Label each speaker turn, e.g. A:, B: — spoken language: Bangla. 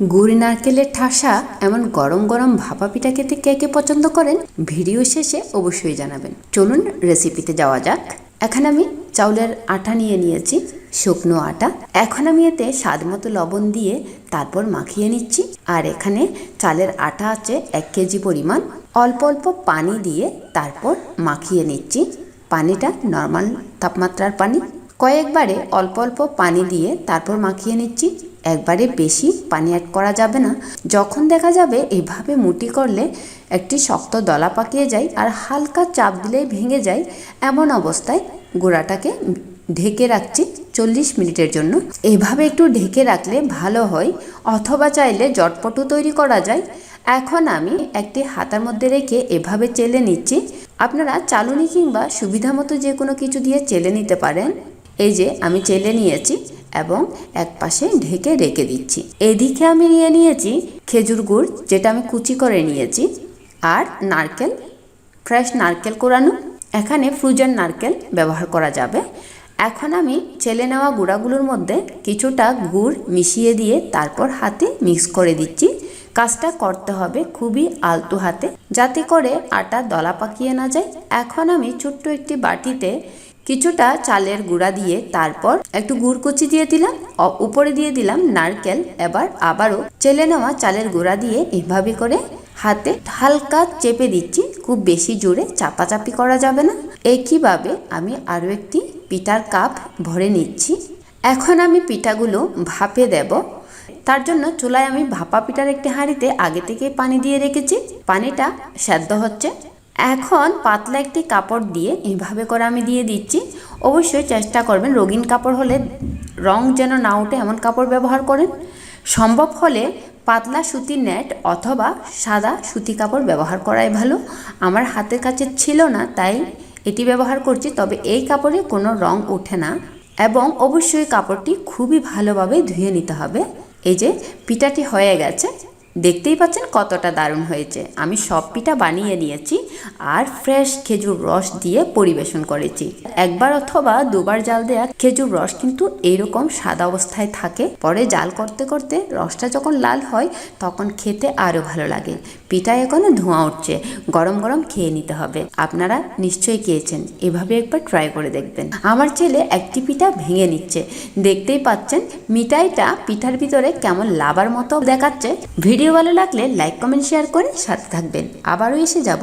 A: গুড় নারকেলের ঠাসা এমন গরম গরম ভাপা পিঠা খেতে কে কে পছন্দ করেন, ভিডিও শেষে অবশ্যই জানাবেন। চলুন রেসিপিতে যাওয়া যাক। এখানে আমি চাউলের আটা নিয়ে নিয়েছি, শুকনো আটা। এখন আমি এতে স্বাদ মতো লবণ দিয়ে তারপর মাখিয়ে নিচ্ছি। আর এখানে চালের আটা আছে এক কেজি পরিমাণ। অল্প অল্প পানি দিয়ে তারপর মাখিয়ে নিচ্ছি। পানিটা নর্মাল তাপমাত্রার পানি। কয়েকবারে অল্প অল্প পানি দিয়ে তারপর মাখিয়ে নিচ্ছি। একবারে বেশি পানি অ্যাড করা যাবে না। যখন দেখা যাবে এভাবে মুটি করলে একটি শক্ত দলা পাকিয়ে যায় আর হালকা চাপ দিলেই ভেঙে যায়, এমন অবস্থায় গোড়াটাকে ঢেকে রাখছি চল্লিশ মিনিটের জন্য। এভাবে একটু ঢেকে রাখলে ভালো হয়, অথবা চাইলে জটপটু তৈরি করা যায়। এখন আমি একটি হাতার মধ্যে রেখে এভাবে চেলে নিচ্ছি। আপনারা চালুনি কিংবা সুবিধা মতো যে কোনো কিছু দিয়ে চেলে নিতে পারেন। এই যে আমি চেলে নিয়েছি। এবং এক পাশে ঢেকে রেখে দিচ্ছি। এদিকে আমি নিয়ে নিয়েছি খেজুর গুড়, যেটা আমি কুচি করে নিয়েছি, আর নারকেল ফ্রেশ নারকেল কোরানো। এখানে ফ্রোজেন নারকেল ব্যবহার করা যাবে। এখন আমি ছেলে নেওয়া গুঁড়াগুলোর মধ্যে কিছুটা গুড় মিশিয়ে দিয়ে তারপর হাতে মিক্স করে দিচ্ছি। কাজটা করতে হবে খুবই আলতো হাতে, যাতে করে আটা দলা পাকিয়ে না যায়। এখন আমি ছোট্ট একটি বাটিতে কিছুটা চালের গুঁড়া দিয়ে তারপর একটু গুড় কুচি দিয়ে দিলাম। উপরে দিয়ে দিলাম নারকেল। এবার আবারও চেলে নেওয়া চালের গুঁড়া দিয়ে এভাবে করে হাতে হালকা চেপে দিচ্ছি। খুব বেশি জোরে চাপাচাপি করা যাবে না। একইভাবে আমি আরও একটি পিঠার কাপ ভরে নিচ্ছি। এখন আমি পিঠাগুলো ভাপে দেব। তার জন্য চুলায় আমি ভাপা পিঠার একটি হাঁড়িতে আগে থেকে পানি দিয়ে রেখেছি। পানিটা সেদ্ধ হচ্ছে। এখন পাতলা একটি কাপড় দিয়ে এইভাবে করে আমি দিয়ে দিচ্ছি। অবশ্যই চেষ্টা করবেন রঙিন কাপড় হলে রং যেন না ওঠে এমন কাপড় ব্যবহার করেন। সম্ভব হলে পাতলা সুতির নেট অথবা সাদা সুতি কাপড় ব্যবহার করাই ভালো। আমার হাতের কাছে ছিল না, তাই এটি ব্যবহার করছি, তবে এই কাপড়ে কোনো রং ওঠে না এবং অবশ্যই কাপড়টি খুবই ভালোভাবে ধুয়ে নিতে হবে। এই যে পিঠাটি হয়ে গেছে, দেখতেই পাচ্ছেন কতটা দারুণ হয়েছে। আমি সব পিঠা বানিয়ে নিয়েছি। আর ফ্রেশ খেজুর রস দিয়ে পরিবেশন করেছি। একবার অথবা দুবার জাল দেয়া খেজুর রস কিন্তু এইরকম সাদা অবস্থায় থাকে। পরে জাল করতে করতে রসটা যখন লাল হয়, তখন খেতে আরও ভালো লাগে। পিঠা এখনও ধোঁয়া উঠছে। গরম গরম খেয়ে নিতে হবে। আপনারা নিশ্চয়ই খেয়েছেন। এভাবে একবার ট্রাই করে দেখবেন। আমার ছেলে একটি পিঠা ভেঙে নিচ্ছে। দেখতেই পাচ্ছেন মিঠাইটা পিঠার ভিতরে কেমন লাবার মতো দেখাচ্ছে। ভিডিও ভালো লাগলে লাইক কমেন্ট শেয়ার করে সাথে থাকবেন। আবারও এসে যাব